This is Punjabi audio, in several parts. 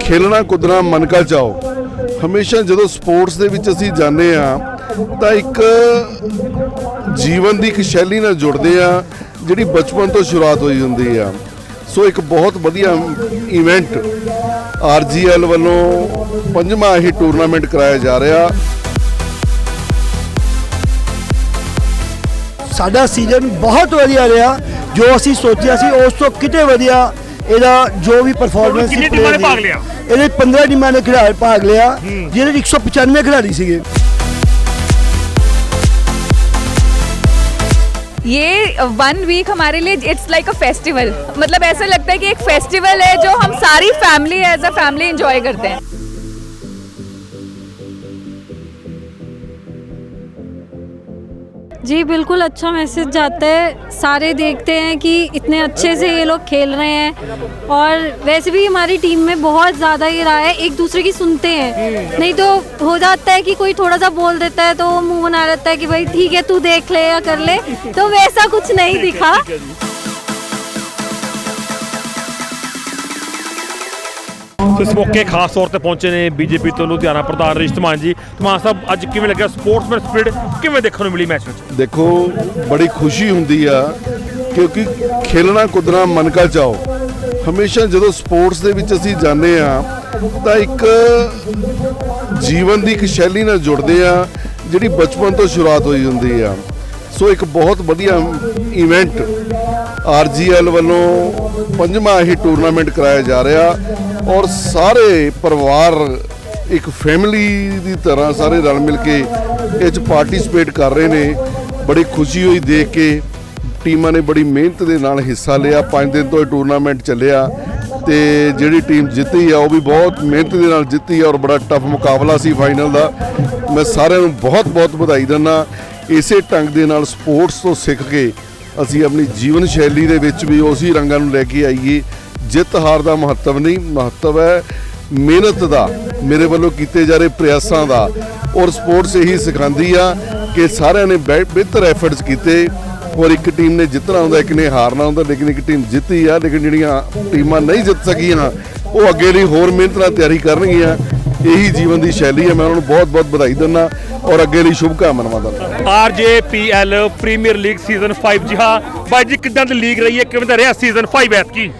ਖੇਲਣਾ, ਕੁੱਦਣਾ, ਮਨ ਕਾ ਚਾਓ। ਹਮੇਸ਼ਾ ਜਦੋਂ ਸਪੋਰਟਸ ਦੇ ਵਿੱਚ ਅਸੀਂ ਜਾਂਦੇ ਆ ਤਾਂ ਇੱਕ ਜੀਵਨ ਦੀ ਇੱਕ ਸ਼ੈਲੀ ਨਾਲ ਜੁੜਦੇ ਆ ਜਿਹੜੀ ਬਚਪਨ ਤੋਂ ਸ਼ੁਰੂਆਤ ਹੋਈ ਹੁੰਦੀ ਆ। ਸੋ ਇੱਕ ਬਹੁਤ ਵਧੀਆ ਇਵੈਂਟ ਆਰਜੀਐਲ ਵੱਲੋਂ ਪੰਜਵਾਂ ਇਹ ਟੂਰਨਾਮੈਂਟ ਕਰਾਇਆ ਜਾ ਰਿਹਾ। ਸਾਡਾ ਸੀਜ਼ਨ ਬਹੁਤ ਵਧੀਆ ਰਿਹਾ। ਜੋ ਅਸੀਂ ਸੋਚਿਆ ਸੀ, ਉਸ ਤੋਂ ਕਿਤੇ ਵਧੀਆ ਇਹਦਾ ਜੋ ਵੀ ਪਰਫਾਰਮੈਂਸ ਕਿੰਨੀ ਟੀਮਾਂ ਨੇ ਭਾਗ ਲਿਆ? ਇਹਦੇ 15 ਟੀਮਾਂ ਨੇ ਖਿਡਾਰੀ ਭਾਗ ਲਿਆ ਜਿਹਦੇ 'ਚ 195 ਖਿਡਾਰੀ ਸੀਗੇ ये वन वीक हमारे लिए इट्स लाइक अ फेस्टिवल मतलब ऐसा लगता है कि एक फेस्टिवल है जो हम सारी family as a family enjoy करते हैं जी, बिल्कुल अच्छा मैसेज जाता है। सारे देखते हैं कि इतने अच्छे से ये लोग खेल रहे हैं। और वैसे भी हमारी टीम में बहुत ज़्यादा ये रहा है, एक दूसरे की सुनते हैं। नहीं तो हो जाता है कि कोई थोड़ा सा बोल देता है तो मुँह बना रहता है कि भाई, ठीक है, तू देख ले या कर ले। तो वैसा कुछ नहीं दिखा। ਸੋ ਇਸ ਮੌਕੇ ਖਾਸ ਤੌਰ ਤੇ ਪਹੁੰਚੇ ਨੇ ਬੀਜੇਪੀ ਤੋਂ ਲੁਧਿਆਣਾ ਪ੍ਰਧਾਨ ਰਿਸ਼ ਜੀ। ਧਮਾਨ ਸਾਹਿਬ, ਅੱਜ ਕਿਵੇਂ ਲੱਗਿਆ ਸਪੋਰਟਸਮੈਨ ਸਪਿਰਿਟ ਕਿਵੇਂ ਦੇਖਣ ਨੂੰ ਮਿਲੀ ਮੈਚ ਵਿੱਚ? ਦੇਖੋ, ਬੜੀ ਖੁਸ਼ੀ ਹੁੰਦੀ ਆ, ਕਿਉਂਕਿ ਖੇਲਣਾ, ਕੁੱਦਣਾ, ਮਨ ਕਾ ਚਾਓ। ਹਮੇਸ਼ਾ ਜਦੋਂ ਸਪੋਰਟਸ ਦੇ ਵਿੱਚ ਅਸੀਂ ਜਾਂਦੇ ਆ, ਤਾਂ ਇੱਕ ਜੀਵਨ ਦੀ ਇੱਕ ਸ਼ੈਲੀ ਨਾਲ ਜੁੜਦੇ ਆ, ਜਿਹੜੀ ਬਚਪਨ ਤੋਂ ਸ਼ੁਰੂਆਤ ਹੋਈ ਹੁੰਦੀ ਆ। ਸੋ ਇੱਕ ਬਹੁਤ ਵਧੀਆ ਇਵੈਂਟ ਆਰਜੀਐਲ ਵੱਲੋਂ ਪੰਜਵਾਂ ਇਹ ਟੂਰਨਾਮੈਂਟ ਕਰਾਇਆ ਜਾ ਰਿਹਾ। ਔਰ ਸਾਰੇ ਪਰਿਵਾਰ ਇੱਕ ਫੈਮਿਲੀ ਦੀ ਤਰ੍ਹਾਂ ਸਾਰੇ ਰਲ ਮਿਲ ਕੇ ਇਹ 'ਚ ਪਾਰਟਿਸਿਪੇਟ ਕਰ ਰਹੇ ਨੇ। ਬੜੀ ਖੁਸ਼ੀ ਹੋਈ ਦੇਖ ਕੇ। ਟੀਮਾਂ ਨੇ ਬੜੀ ਮਿਹਨਤ ਦੇ ਨਾਲ ਹਿੱਸਾ ਲਿਆ। 5 ਦਿਨ ਤੋਂ ਇਹ ਟੂਰਨਾਮੈਂਟ ਚੱਲਿਆ ਤੇ ਜਿਹੜੀ ਟੀਮ ਜਿੱਤੀ ਆ, ਉਹ ਵੀ ਬਹੁਤ ਮਿਹਨਤ ਦੇ ਨਾਲ ਜਿੱਤੀ ਆ ਔਰ ਬੜਾ ਟਫ ਮੁਕਾਬਲਾ ਸੀ ਫਾਈਨਲ ਦਾ। ਮੈਂ ਸਾਰਿਆਂ ਨੂੰ ਬਹੁਤ-ਬਹੁਤ ਵਧਾਈ ਦਿੰਦਾ। ਇਸੇ ਢੰਗ ਦੇ ਨਾਲ ਸਪੋਰਟਸ ਤੋਂ ਸਿੱਖ ਕੇ ਅਸੀਂ ਆਪਣੀ ਜੀਵਨ ਸ਼ੈਲੀ ਦੇ ਵਿੱਚ ਵੀ ਉਸੇ ਰੰਗਾਂ ਨੂੰ ਲੈ ਕੇ ਆਈਏ। ਜਿੱਤ ਹਾਰ ਦਾ ਮਹੱਤਵ ਨਹੀਂ, ਮਹੱਤਵ ਹੈ ਮਿਹਨਤ ਦਾ, ਮੇਰੇ ਵੱਲੋਂ ਕੀਤੇ ਜਾ ਰਹੇ ਪ੍ਰਯਾਸਾਂ ਦਾ। ਔਰ ਸਪੋਰਟਸ ਇਹੀ ਸਿਖਾਉਂਦੀ ਆ ਕਿ ਸਾਰਿਆਂ ਨੇ ਬਿਹਤਰ ਐਫਰਟਸ ਕੀਤੇ। ਔਰ ਇੱਕ ਟੀਮ ਨੇ ਜਿੱਤਣਾ ਹੁੰਦਾ, ਇੱਕ ਨੇ ਹਾਰਨਾ ਹੁੰਦਾ, ਲੇਕਿਨ ਇੱਕ ਟੀਮ ਜਿੱਤੀ ਆ, ਲੇਕਿਨ ਜਿਹੜੀਆਂ ਟੀਮਾਂ ਨਹੀਂ ਜਿੱਤ ਸਕੀਆਂ, ਉਹ ਅੱਗੇ ਲਈ ਹੋਰ ਮਿਹਨਤ ਨਾਲ ਤਿਆਰੀ ਕਰਨਗੀਆਂ। ਇਹੀ ਜੀਵਨ ਦੀ ਸ਼ੈਲੀ ਹੈ ਮੈਂ ਉਹਨਾਂ ਨੂੰ ਬਹੁਤ-ਬਹੁਤ ਵਧਾਈ ਦਿੰਦਾ ਔਰ ਅੱਗੇ ਲਈ ਸ਼ੁਭ ਕਾਮਨਾਵਾਂ ਦਿੰਦਾ ਆਰਜੇਪੀਐਲ ਪ੍ਰੀਮੀਅਰ ਲੀਗ ਸੀਜ਼ਨ 5 ਜੀ ਹਾਂ। ਬਾਈ ਜੀ, ਕਿੱਦਾਂ ਦੀ ਲੀਗ ਰਹੀ ਹੈ? ਕਿਵੇਂ ਦਾ ਰਿਹਾ ਸੀਜ਼ਨ 5 ਐਤਕੀ?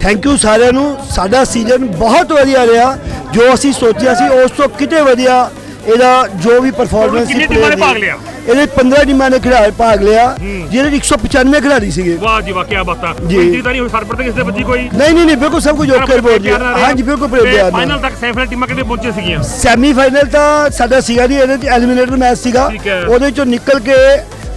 ਥੈਂਕ ਯੂ ਸਾਰਿਆਂ ਨੂੰ। ਸਾਡਾ ਸੀਜ਼ਨ ਬਹੁਤ ਵਧੀਆ ਰਿਹਾ। ਜੋ ਅਸੀਂ ਸੋਚਿਆ ਸੀ ਉਸ ਤੋਂ ਕਿਤੇ ਵਧੀਆ ਇਹਦਾ ਜੋ ਵੀ ਪਰਫਾਰਮੈਂਸ ਕਿੰਨੀ ਟੀਮਾਂ ਨੇ ਭਾਗ ਲਿਆ? ਇਹਦੇ 15 ਟੀਮਾਂ ਨੇ ਖਿਡਾਰੀ ਭਾਗ ਲਿਆ ਜਿਹਦੇ 'ਚ 195 ਖਿਡਾਰੀ ਸੀਗੇ। ਵਾਹ ਜੀ ਵਾਹ ਕੀ ਬਾਤਾਂ ਜੀ। ਕੋਈ ਤਾਂ ਨਹੀਂ ਹੋਈ ਸਰਪਰ ਤੇ ਕਿਸੇ ਵੱਜੀ ਕੋਈ ਨਹੀਂ ਨਹੀਂ ਨਹੀਂ ਬਿਲਕੁਲ ਸਭ ਕੁਝ ਓਕੇ ਰਿਪੋਰਟ ਜੀ। ਹਾਂਜੀ ਬਿਲਕੁਲ ਪਿਆਰ ਫਾਈਨਲ ਨਾਲ। ਤੱਕ ਸੈਮੀਫਾਈਨਲ ਟੀਮਾਂ ਕਿਤੇ ਪਹੁੰਚੇ ਸੀਗੀਆਂ? ਸੈਮੀ ਫਾਈਨਲ ਤਾਂ ਸਾਡਾ ਸੀਗਾ ਜੀ ਇਹਦੇ 'ਚ ਐਲੀਮੀਨੇਟਰ ਮੈਚ ਸੀਗਾ। ਉਹਦੇ ਚੋਂ ਨਿਕਲ ਕੇ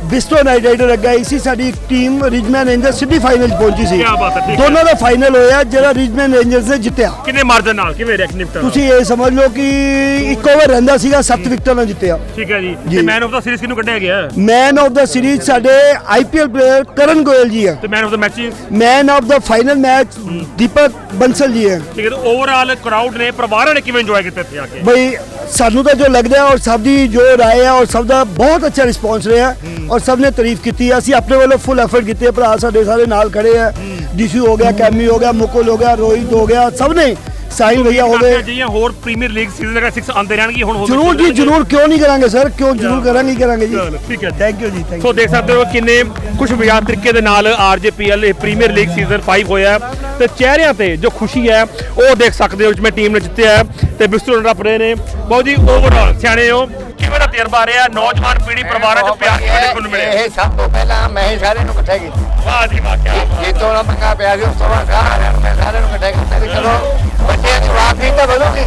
ਬਿਸਟੋ ਨਾਈਟ ਰਾਈਡਰ ਅੱਗੇ ਆਈ ਸੀ ਸਾਡੀ ਟੀਮ ਰਿਜਮੈਨ ਰੇਂਜਰ ਸਿਟੀ ਫਾਈਨਲ 'ਚ ਪਹੁੰਚੀ ਸੀ। ਕਿਆ ਬਾਤ ਹੈ, ਠੀਕ ਹੈ। ਦੋਨਾਂ ਦਾ ਫਾਈਨਲ ਹੋਇਆ ਜਿਹੜਾ ਰਿਜਮੈਨ ਰੇਂਜਰਸ ਨੇ ਜਿੱਤਿਆ। ਕਿੰਨੇ ਮਾਰਜਨ ਨਾਲ ਕਿਵੇਂ ਵਿਕਟਾਂ ਨਾਲ? ਤੁਸੀਂ ਇਹ ਸਮਝ ਲਓ ਕਿ ਇੱਕ ਓਵਰ ਰਹਿੰਦਾ ਸੀਗਾ 7 ਵਿਕਟਾਂ ਨਾਲ ਜਿੱਤਿਆ। ਠੀਕ ਹੈ ਜੀ। ਜੀ। ਤੇ ਮੈਨ ਆਫ ਦਾ ਸੀਰੀਜ਼ ਕਿਹਨੂੰ ਕੱਢਿਆ ਗਿਆ? ਮੈਨ ਆਫ ਦਾ ਸੀਰੀਜ਼ ਸਾਡੇ ਆਈਪੀਐਲ ਪਲੇਅਰ ਕਰਨ ਗੋਇਲ ਜੀ ਹੈ ਤੇ man of the match man of the final match Deepak Bansal ji ਹੈ ਠੀਕ ਹੈ ਤੇ ਓਵਰਆਲ ਕਰਾਊਡ ਨੇ ਪਰਿਵਾਰਾਂ ਨੇ ਕਿਵੇਂ ਇੰਜੋਏ ਕੀਤਾ ਇੱਥੇ ਆ ਕੇ? ਬਈ ਸਾਨੂੰ ਤਾਂ ਜੋ ਲੱਗਦਾ ਹੈ ਔਰ ਸਭ ਦੀ ਜੋ ਰਾਏ ਹੈ ਔਰ ਸਭ ਦਾ ਬਹੁਤ ਅੱਛਾ ਰਿਸਪੌਂਸ ਰਿਹਾ। ਔਰ ਸਭ ਨੇ ਤਾਰੀਫ ਕੀਤੀ ਅਸੀਂ ਆਪਣੇ ਵੱਲੋਂ ਫੁੱਲ ਐਫਰਟ ਕੀਤੇ ਭਰਾ ਸਾਡੇ ਸਾਰੇ ਨਾਲ ਖੜੇ ਹੈ। ਡੀਸੀ ਹੋ ਗਿਆ ਕੈਮੀ ਹੋ ਗਿਆ ਮੁਕੁਲ ਹੋ ਗਿਆ ਰੋਹਿਤ ਹੋ ਗਿਆ ਸਭ ਨੇ ਸਾਹਿਲ ਭਈਆ ਹੋ ਗਏ ਜਿਹੀਆਂ ਹੋਰ ਪ੍ਰੀਮੀਅਰ ਲੀਗ ਸੀਜ਼ਨ ਲਗਾ 6 ਆਉਂਦੇ ਰਹਿਣਗੇ ਹੁਣ ਹੋਰ ਜਰੂਰ ਜੀ ਜਰੂਰ। ਕਿਉਂ ਨਹੀਂ ਕਰਾਂਗੇ ਸਰ ਕਿਉਂ ਜਰੂਰ ਕਰਾਂਗੇ ਕਰਾਂਗੇ ਜੀ। ਚਲੋ, ਠੀਕ ਹੈ। ਜੀ। ਥੈਂਕ ਯੂ ਜੀ ਥੈਂਕ ਸੋ ਦੇਖ ਸਕਦੇ ਹੋ ਕਿੰਨੇ ਖੁਸ਼ ਮਿਜਾਜ ਤਰੀਕੇ ਦੇ ਨਾਲ ਆਰਜੇਪੀਐਲ ਇਹ ਪ੍ਰੀਮੀਅਰ ਲੀਗ ਸੀਜ਼ਨ 5 ਹੋਇਆ ਹੈ। ਤੇ ਚਿਹਰਿਆਂ ਤੇ ਜੋ ਖੁਸ਼ੀ ਹੈ ਉਹ ਦੇਖ ਸਕਦੇ ਹੋ ਜਿਵੇਂ ਟੀਮ ਨੇ ਜਿੱਤਿਆ ਹੈ। ਤੇ ਬਿਸਤਰ ਰੰਡਾ ਪੜੇ ਨੇ। ਬਹੁਤ ਜੀ ਓਵਰਆਲ ਸਿਆਣੇ ਹੋ ਕਿਵੇਂ ਦਾ ਤਜਰਬਾ ਰਿਹਾ? ਨੌਜਵਾਨ ਪੀੜ੍ਹੀ ਪਰਿਵਾਰਾਂ 'ਚ ਪਿਆਰ ਕਿਵੇਂ ਦੇਖਣ ਨੂੰ ਮਿਲਿਆ? ਇਹ ਸਭ ਤੋਂ ਪਹਿਲਾਂ ਮੈਂ ਹੀ ਸਾਰਿਆਂ ਨੂੰ ਇਕੱਠਾ ਕੀਤਾ। ਵਾਹ ਜੀ ਵਾਹ ਕੀ ਬਾਤ ਇਹ ਤੋਂ ਨਾ ਮੰਗਾ ਪਿਆ ਸੀ ਉਸ ਤੋਂ ਬਾਅਦ ਸਾਰਿਆਂ ਨੂੰ ਮੈਂ ਸਾਰਿਆਂ ਨੂੰ ਇਕੱਠਾ ਕੀਤਾ ਚਲੋ ਬੱਚਿਆਂ ਦੀ ਵਾਪੀ ਤਾਂ ਵਧੂਗੀ।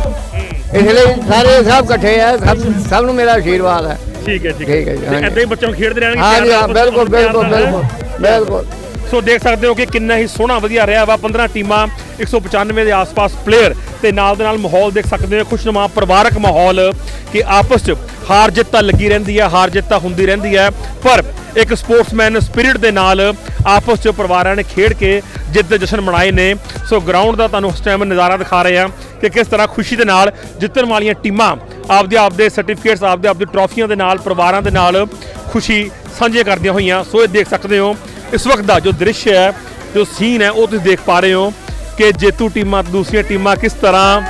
ਇਸ ਲਈ ਸਾਰੇ ਸਭ ਇਕੱਠੇ ਆ ਸਭ ਸਭ ਨੂੰ ਮੇਰਾ ਆਸ਼ੀਰਵਾਦ ਹੈ। ਠੀਕ ਹੈ ਠੀਕ ਹੈ। ਏਦਾਂ ਹੀ ਬੱਚਿਆਂ ਨੂੰ ਖੇਡਦੇ ਰਹਿਣਗੇ ਹਾਂ ਜੀ ਹਾਂ ਬਿਲਕੁਲ ਬਿਲਕੁਲ ਬਿਲਕੁਲ ਬਿਲਕੁਲ। ਸੋ ਦੇਖ ਸਕਦੇ ਹੋ ਕਿ ਕਿੰਨਾ ਹੀ ਸੋਹਣਾ ਵਧੀਆ ਰਿਹਾ ਵਾ 15 ਟੀਮਾਂ 195 ਦੇ ਆਸ-ਪਾਸ ਪਲੇਅਰ ਤੇ ਨਾਲ ਦੇ ਨਾਲ ਮਾਹੌਲ ਦੇਖ ਸਕਦੇ ਹੋ, ਖੁਸ਼ਨੁਮਾ ਪਰਿਵਾਰਕ ਮਾਹੌਲ ਕਿ ਆਪਸ 'ਚ ਹਾਰ ਜਿੱਤ ਤਾਂ ਲੱਗੀ ਰਹਿੰਦੀ ਹੈ, ਹਾਰ ਜਿੱਤ ਤਾਂ ਹੁੰਦੀ ਰਹਿੰਦੀ ਹੈ, ਪਰ ਇੱਕ ਸਪੋਰਟਸਮੈਨ ਸਪਿਰਿਟ ਦੇ ਨਾਲ ਆਪਸ 'ਚ ਪਰਿਵਾਰਾਂ ਨੇ ਖੇਡ ਕੇ ਜਿੱਤ ਦੇ ਜਸ਼ਨ ਮਨਾਏ ਨੇ। ਸੋ ਗਰਾਊਂਡ ਦਾ ਤੁਹਾਨੂੰ ਉਸ ਟਾਈਮ ਨਜ਼ਾਰਾ ਦਿਖਾ ਰਹੇ ਆ ਕਿ ਕਿਸ ਤਰ੍ਹਾਂ ਖੁਸ਼ੀ ਦੇ ਨਾਲ ਜਿੱਤਣ ਵਾਲੀਆਂ ਟੀਮਾਂ ਆਪਦੇ ਆਪਦੇ ਸਰਟੀਫਿਕੇਟਸ ਆਪਦੇ ਆਪਦੇ ਟਰੋਫੀਆਂ ਦੇ ਨਾਲ, ਪਰਿਵਾਰਾਂ ਦੇ ਨਾਲ ਖੁਸ਼ੀ ਸਾਂਝੇ ਕਰਦੀਆਂ ਹੋਈਆਂ। ਸੋ ਇਹ ਦੇਖ ਸਕਦੇ ਹੋ, ਇਸ ਵਕਤ ਦਾ ਜੋ ਦ੍ਰਿਸ਼ ਹੈ, ਜੋ ਸੀਨ ਹੈ, ਉਹ ਤੁਸੀਂ ਦੇਖ ਪਾ ਰਹੇ ਹੋ। ਕਿ ਜੇਤੂ ਟੀਮਾਂ ਦੂਸਰੀਆਂ ਟੀਮਾਂ ਕਿਸ ਤਰ੍ਹਾਂ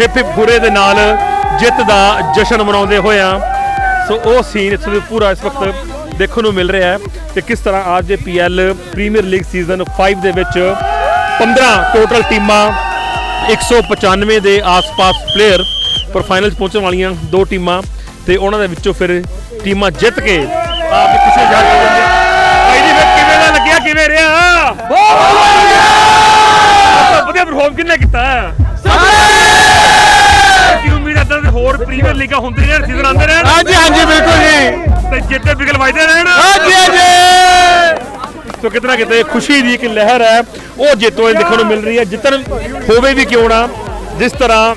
ਹਿਪ ਹਿਪ ਬੁਰੇ ਦੇ ਨਾਲ ਜਿੱਤ ਦਾ ਜਸ਼ਨ ਮਨਾਉਂਦੇ ਹੋਏ ਆ। ਸੋ ਉਹ ਸੀਨ ਇਸ ਵੇਲੇ ਪੂਰਾ ਇਸ ਵਕਤ ਦੇਖਣ ਨੂੰ ਮਿਲ ਰਿਹਾ ਹੈ ਕਿ ਕਿਸ ਤਰ੍ਹਾਂ ਆਰਜੇਪੀਐਲ ਪ੍ਰੀਮੀਅਰ ਲੀਗ ਸੀਜ਼ਨ 5 ਦੇ ਵਿੱਚ 15 ਟੋਟਲ ਟੀਮਾਂ 195 ਦੇ ਆਸ-ਪਾਸ ਪਲੇਅਰ ਪਰ ਫਾਈਨਲ 'ਚ ਪਹੁੰਚਣ ਵਾਲੀਆਂ ਦੋ ਟੀਮਾਂ ਤੇ ਉਹਨਾਂ ਦੇ ਵਿੱਚੋਂ ਫਿਰ ਟੀਮਾਂ ਜਿੱਤ ਕੇ ਆਪ ਦੀ ਖੁਸ਼ੀ ਜ਼ਾਹਰ ਭਾਈ ਜੀ, ਫਿਰ ਕਿਵੇਂ ਦਾ ਲੱਗਿਆ? ਕਿਵੇਂ ਰਿਹਾ? ਬਹੁਤ ਵਧੀਆ ਪਰਫਾਰਮ ਕਿੰਨੇ ਕੀਤਾ ਕੀ ਉਮੀਦ ਹੈ ਤਾਂ ਹੋਰ ਪ੍ਰੀਮੀਅਰ ਲੀਗਾਂ ਹੁੰਦੀਆਂ ਰਹਿਣ ਸੀਜ਼ਨ ਆਉਂਦੇ ਰਹਿਣ ਹਾਂਜੀ ਹਾਂਜੀ ਬਿਲਕੁਲ ਜੀ ਤੇ ਜਿੱਤੇ ਬਿਗਲ ਵੱਜਦੇ ਰਹਿਣ ਹਾਂਜੀ ਹਾਂਜੀ ਸੋ ਕਿਤਨਾ ਕਿਤੇ ਖੁਸ਼ੀ ਦੀ ਇੱਕ ਲਹਿਰ ਹੈ ਉਹ ਜੇਤੂਆਂ ਦੇਖਣ ਨੂੰ ਮਿਲ ਰਹੀ ਹੈ ਜਿੱਤਣ ਹੋਵੇ ਵੀ ਕਿਉਂ ਨਾ ਜਿਸ ਤਰ੍ਹਾਂ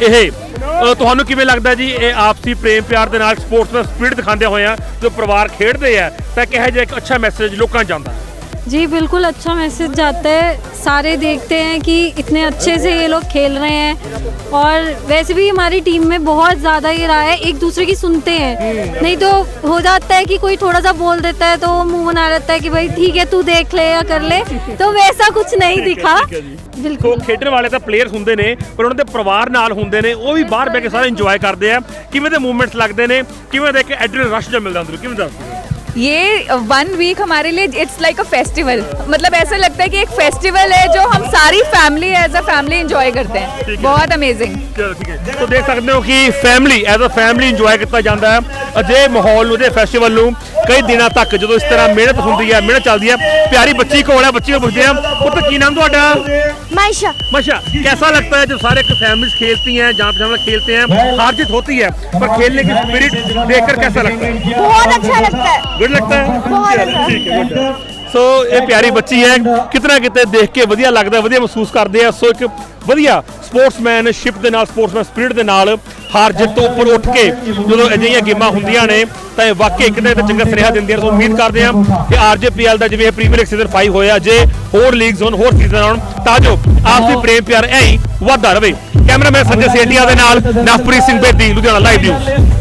ਇਹ ਅ, ਤੁਹਾਨੂੰ ਕਿਵੇਂ ਲੱਗਦਾ ਜੀ ਇਹ ਆਪਸੀ ਪ੍ਰੇਮ ਪਿਆਰ ਦੇ ਨਾਲ ਸਪੋਰਟਸ ਦਾ ਸਪਿਰਿਟ ਦਿਖਾਉਂਦੇ ਹੋਏ ਆ ਜੋ ਪਰਿਵਾਰ ਖੇਡਦੇ ਆ ਤਾਂ ਕਿਹੋ ਜਿਹਾ ਇੱਕ ਅੱਛਾ ਮੈਸੇਜ ਲੋਕਾਂ ਨੂੰ ਜਾਂਦਾ ਹੈ जी बिल्कुल अच्छा मैसेज जाता है सारे देखते हैं कि इतने अच्छे से ये लोग खेल रहे हैं और वैसे भी हमारी टीम में बहुत ज़्यादा ये रहा है एक दूसरे की सुनते हैं नहीं तो हो जाता है कि कोई थोड़ा सा बोल देता है तो वो मुंह बना लेता है कि भाई ठीक है तू देख ले या कर ले तो वैसा कुछ नहीं दिखा ਸੋ बिल्कुल ਖੇਡਣ ਵਾਲੇ ਤਾਂ ਪਲੇਅਰਸ ਹੁੰਦੇ ਨੇ ਪਰ ਉਹਨਾਂ ਦੇ ਪਰਿਵਾਰ ਨਾਲ ਹੁੰਦੇ ਨੇ ਉਹ ਵੀ ਬਾਹਰ ਬੈ ਕੇ ਸਾਰੇ ਇੰਜੋਏ ਕਰਦੇ ਆ ਕਿਵੇਂ ਦੇ ਮੂਵਮੈਂਟਸ ਲੱਗਦੇ ਨੇ ਕਿਵੇਂ ਦੇ ਇੱਕ ਐਡਰੀਨਲ ਰਸ਼ ਜਿਹਾ ਮਿਲਦਾ ਅੰਦਰੋਂ ਕਿਵੇਂ ਦੱਸ ये वन वीक हमारे लिए इट्स लाइक अ फेस्टिवल मतलब ऐसा लगता है कि एक फेस्टिवल है जो हम सारी family as a family enjoy करते हैं बहुत अमेजिंग ਚਲੋ ਠੀਕ ਹੈ ਸੋ ਦੇਖ ਸਕਦੇ ਹੋ ਕਿ family as a family enjoy ਕੀਤਾ ਜਾਂਦਾ ਹੈ ਅਜੇ ਮਾਹੌਲ ਨੂੰ ਦੇ ਫੈਸਟੀਵਲ ਨੂੰ ਕਈ ਦਿਨਾਂ ਤੱਕ ਜਦੋਂ ਇਸ ਤਰ੍ਹਾਂ ਮਿਹਨਤ ਹੁੰਦੀ ਹੈ ਮਿਹਨਤ ਚੱਲਦੀ ਹੈ ਪਿਆਰੀ ਬੱਚੀ ਕੋਲ ਹੈ ਬੱਚੀ ਨੂੰ ਪੁੱਛਦੇ ਆ ਪੁੱਤ ਕੀ ਨਾਮ ਤੁਹਾਡਾ माइशा मशा कैसा लगता है जब सारे फैमिलीज खेलती हैं जहाँ पे हम लोग खेलते हैं हार जीत होती है पर खेलने की स्पिरिट देखकर कैसा लगता है बहुत अच्छा लगता है गुड लगता है बहुत अच्छा। ठीक है गुड ਸੋ ਇਹ ਪਿਆਰੀ ਬੱਚੀ ਹੈ ਕਿਤਨਾ ਕਿਤੇ ਦੇਖ ਕੇ ਵਧੀਆ ਲੱਗਦਾ ਵਧੀਆ ਮਹਿਸੂਸ ਕਰਦੇ ਆ ਸੋ ਇੱਕ ਵਧੀਆ ਸਪੋਰਟਸਮੈਨਸ਼ਿਪ ਦੇ ਨਾਲ ਸਪੋਰਟਸਮੈਨ ਸਪਿਰਿਟ ਦੇ ਨਾਲ ਹਾਰ ਜਿੱਤ ਤੋਂ ਉੱਪਰ ਉੱਠ ਕੇ ਜਦੋਂ ਅਜਿਹੀਆਂ ਗੇਮਾਂ ਹੁੰਦੀਆਂ ਨੇ ਤਾਂ ਇਹ ਵਾਕਈ ਕਿਤੇ ਤੇ ਚੰਗਾ ਸੁਨੇਹਾ ਦਿੰਦੀਆਂ ਨੇ ਸੋ ਉਮੀਦ ਕਰਦੇ ਹਾਂ ਕਿ ਆਰਜੇਪੀਐਲ ਦਾ ਜਿਵੇਂ ਪ੍ਰੀਮੀਅਰ ਲੀਗ ਸੀਜ਼ਨ 5 ਹੋਇਆ ਜੇ ਹੋਰ ਲੀਗਸ ਹੋਣ ਹੋਰ ਸੀਜ਼ਨ ਆਉਣ ਤਾਂ ਜੋ ਆਪਸੀ ਪ੍ਰੇਮ ਪਿਆਰ ਐਂ ਹੀ ਵਧਦਾ ਰਵੇ ਕੈਮਰਾਮੈਨ ਸੰਜੇ ਸੇਠੀਆ ਦੇ ਨਾਲ ਨਵਪ੍ਰੀਤ ਸਿੰਘ ਬੇਦੀ ਲੁਧਿਆਣਾ ਲਾਈਵ ਨਿਊਜ਼